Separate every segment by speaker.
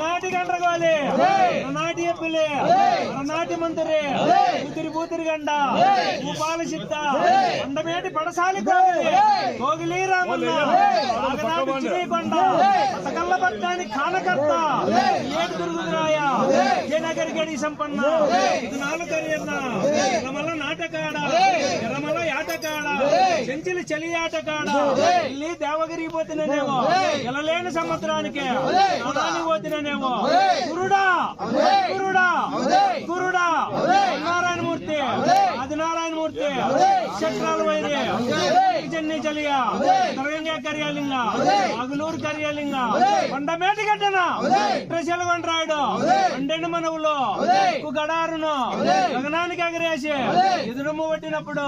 Speaker 1: నాటి గండ్రగోలి నాటి ఎప్పిలి నాటి మంత్రి కూతురి కూతురి గండ భూపాల చిత్త అండమేటి పడసాలి కోగిలి కోగిలి రామన్న ఆగనాటి చిరీకొండ అసకల్ల పట్టాని కానకర్త ఏడు దుర్గురాయ జయనగరి గడి సంపన్న ఇది నాలుగు కరియన్న ఎర్రమల్ల నాటకాడ చెంచిలి చలి ఆటకాడ ఇల్లి దేవగిరి పోతున్నానేమో ఎలలేని సంవత్సరానికి నాదాని పోతున్నానేమో గురుడా గురుడా గురుడా నారాయణమూర్తి. అది నారాయణమూర్తి చక్రాలు వైరి. చెన్ని చలియ. తరగంగా కర్యాలింగ అగులూరు కర్యాలింగ. కొండమేటి గడ్డన? ప్రజలగొండరాయుడు అండెండు మనవులు. గడారును. గగనానికి ఎగరేసి. ఎదురుము పట్టినప్పుడు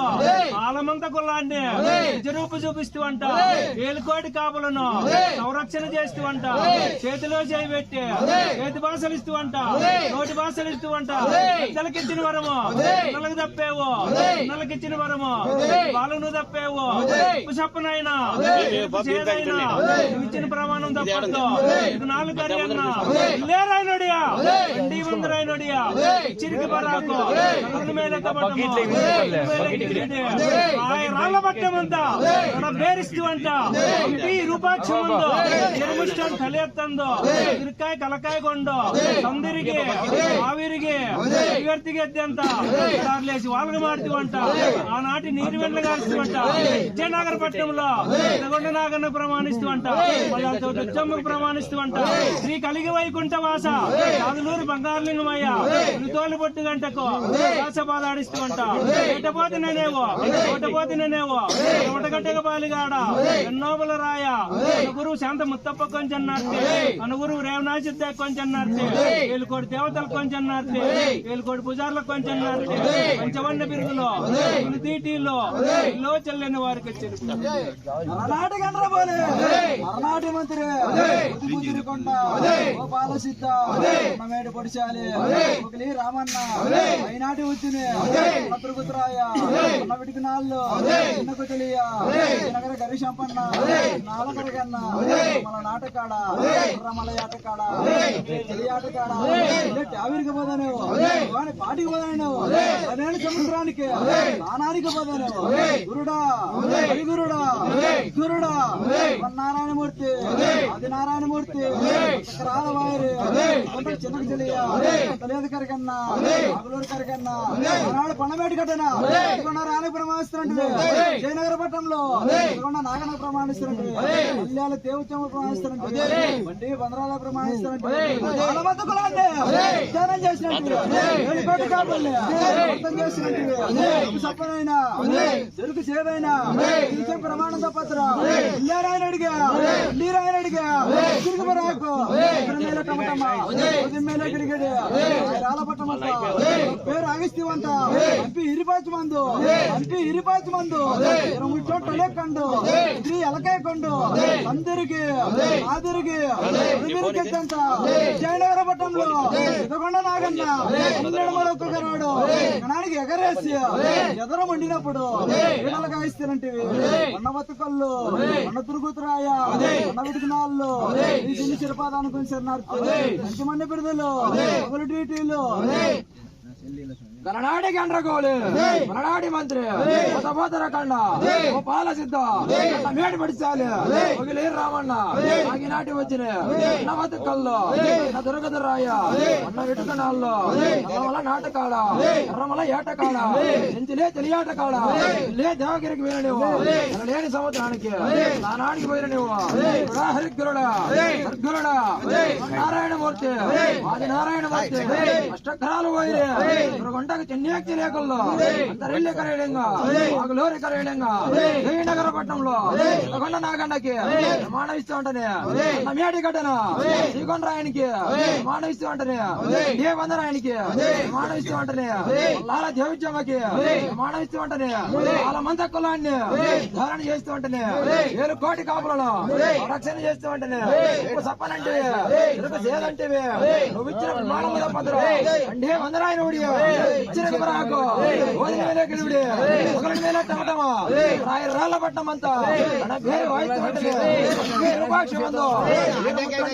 Speaker 1: ఆలమంత కుల్లాన్ని జరూపు చూపిస్తూ అంట ఏలుకోటి కాపులను సంరక్షణ చేస్తూ అంట చేతిలో చేయి పెట్టి చేతి భాషలు ఇస్తూ అంట నోటి భాషలు ఇస్తూ అంట పెద్దలకిచ్చిన వరము. నల్లకి తప్పేవు. నల్లకిచ్చిన వరము. వాళ్ళను తప్పేవు. చెప్పనైనా. నువ్వు ఇచ్చిన ప్రమాణం తప్పద్దు ఇది నాలుగు కరియన్నా ఇల్లే రాయనోడియా ఇండి ముందు రాయనోడియా చిరికి పరాకు నన్ను ಮೇಲೆ రాళ్ళ పట్టమంత మన ಬೇರಿಸ್ತು ಅಂತ ಈ ರೂಪಾಕ್ಷ ಒಂದು ಜನ್ಮಷ್ಟನ್ ತಲೆ ಎತ್ತಂದು ತಿರ್ಕಾಯಿ ಕಲಕಾಯ್ಕೊಂಡು ತಂದಿರಿಗೆ ఆవిరికి వివర్తికి ఎద్దంత లేచి వాళ్ళకి మాడుతూవంట ఆనాటి నీరు వెళ్ళగాల్సివంట విజయనగర పట్టణంలో పెదగొండ నాగన్న ప్రమాణిస్తూవంట వాళ్ళతో దుచ్చమ్మకు ప్రమాణిస్తూవంట శ్రీ కలిగి వైకుంఠ వాస. కాదులూరు బంగారులింగమయ్య తోలు పొట్టు గంటకు. వాస బాధాడిస్తూవంట ఎట్టపోతున్ననేవో ఓటపోతున్ననేవో ఒటగట్టక బాలిగాడ? ఎన్నోబల రాయ. గురువు శాంత ముత్తప్ప కొంచెం నార్తే అనుగురు రేవనాచిద్ద కొంచెం నార్తే ఏలుకోటి దేవతలు కొంచెం నార్తే ఏలుకోటి పూజార్లకు కొంచెం నార్తే పంచవన్న బిరుదులో తీటీలో చెల్లని వారికి
Speaker 2: మరనాటి గండ్ర పోలే మరనాటి మంత్రి బుద్ధి కొండ గోపాల సిద్ధ మేడి పొడిచాలి. ఒకలి రామన్న అయినాటి వచ్చిన పత్రపుత్రాయ ఉన్న విడికి నాళ్ళు చిన్న కుతలియ నగర గరిశంపన్న నాలకరగన్న మన నాటకాడ రమల ఆటకాడ చెలి ఆటకాడ పోదానేవు వాని పాటికి పోదానేవు పదిహేను సముద్రానికి స్నానానికి పోదానేవు గురుడా గురుడా మన నారాయణమూర్తి అది. నారాయణమూర్తి చక్రాల వారి కొంత చిన్నకి తెలియ తెలియదు కరకన్నా. అగలూరు కరకన్నా. పండమేటి కట్టనా. ఇదిగొండ రాణి ప్రమాణిస్తున్నట్టు జయనగర పట్టణంలో. ఇదిగొండ నాగన ప్రమాణిస్తున్నట్టు కళ్యాణ దేవచమ్మ ప్రమాణిస్తున్నట్టు బండి బందరాల ప్రమాణిస్తున్నట్టు కులాన్ని చేసినట్టు. కాపుల్ని అర్థం చేసినట్టు. సప్పనైనా చెరుకు సేదైనా ఇచ్చే ప్రమాణం తప్పత్ర ఇల్లారాయన పట్టమంత పేరు ఆగిస్తీవంత అంపి ఇరిపాచి మందు అంపి ఇరిపాచి మందు ఇది అందరికి. ఆదిరికి. జయనగర పట్టణంలో. ఇదకొండ నాగన్న. గణానికి ఎగరేసి. ఎదర మండినప్పుడు ఈడలు కాయిస్తానంటివి అన్న బతుకళ్ళు అన్న అన్న విడుకునాళ్ళు ఈ చిన్ని చిరపాదానికి కొంచెం మంచి మంది బిరుదులు. ఒకరు డ్యూటీలు
Speaker 3: గణనాడి గండ్రగోలు గణనాడి మంత్రి పోతపోతర కండ ఓ పాల సిద్ధ మేడి పడిచాలి ఒగిలి రామన్న ఆగినాటి వచ్చిన అన్న బతుకల్లో అన్న దుర్గదురాయ అన్న విటుకనాల్లో అన్నమల నాటకాడ ఎర్రమల ఏటకాడ ఎంచిలే తెలియాటకాడ లే దేవగిరికి పోయిన నువ్వు అలా లేని సంవత్సరానికి నానాడికి పోయిన నువ్వు గుడా హరిగ్గురుడా హరిగ్గురుడా నారాయణమూర్తి ఆది నారాయణమూర్తి అష్టకరాలు పోయిరే గుంటకు చెన్నైకి లేకల్లో అంతరెల్లి కరేడంగా. ఆగులోరి కరేడంగా. జయనగర పట్టణంలో కొండ నాగండకి. ప్రమాణం ఇస్తూ ఉంటనే మేడి గడ్డన శ్రీకొండరాయనికి. ప్రమాణం ఇస్తూ ఉంటనే ఏ వందరాయనికి ప్రమాణం ఇస్తూ ఉంటనే లాల దేవిచ్చమ్మకి ప్రమాణం ఇస్తూ ఉంటనే వాళ్ళ మంత కులాన్ని ధారణ చేస్తూ ఉంటనే ఏడు కోటి కాపులలో. రక్షణ చేస్తూ ఉంటనే సప్పనంటే. ఇరుకు ಮಾಡ್ತೇವೆ ವಿಚ್ಚಿನ ಪ್ರಮಾಣದ ಪತ್ರ ಅಂಡೇ ವಂದನಾಯ ನೋಡಿ ಇಚ್ಚಿನ ಗೊಬ್ಬರ ಹಾಕು ಓದಿನ ಮೇಲೆ ಗಿಡಬಿಡಿ ಮಗಳ ಮೇಲೆ ತಮಟಮ ರಾಯರ ರಾಲ ಪಟ್ಟಣಂ ಅಂತ ಹಣ ಬೇರೆ ಹೋಯ್ತು ಹೊಟ್ಟೆಗೆ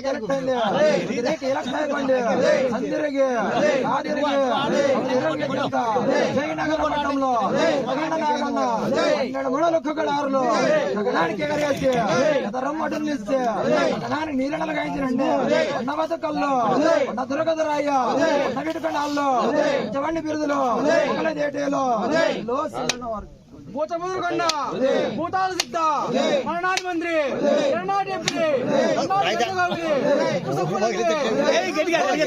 Speaker 3: ಕರೆಕ್ಟ್ ಇಲ್ಲಿ ಇದಕ್ಕೆ ಇಲಕ್ಷ ಹಾಕೊಂಡು సందిరిగి ఆదిరిగి ఇరవై జయనగర పట్టణంలో మగండ నాగన్న పన్నెండు మూడు లొక్కగల ఆరులో గగనానికి ఎగరేసి రమ్మటం ఇస్తే గగనానికి నీళ్ళ గాయించినండి ఉన్న బతుకల్లో ఉన్న దుర్గదరాయ ఉన్న విటుకండాల్లో చవండి బిరుదులు ఒకల దేటేలో లో
Speaker 1: ಮೂತ ಮುದುರುಗೊಂಡ ಭೂತಾಳ ಸಿದ್ಧ ಮಲೆನಾಡು ಮಂತ್ರಿ ಎರಡನಾಡು ಎಂಪಿ ಗಟ್ಟಿಗೆ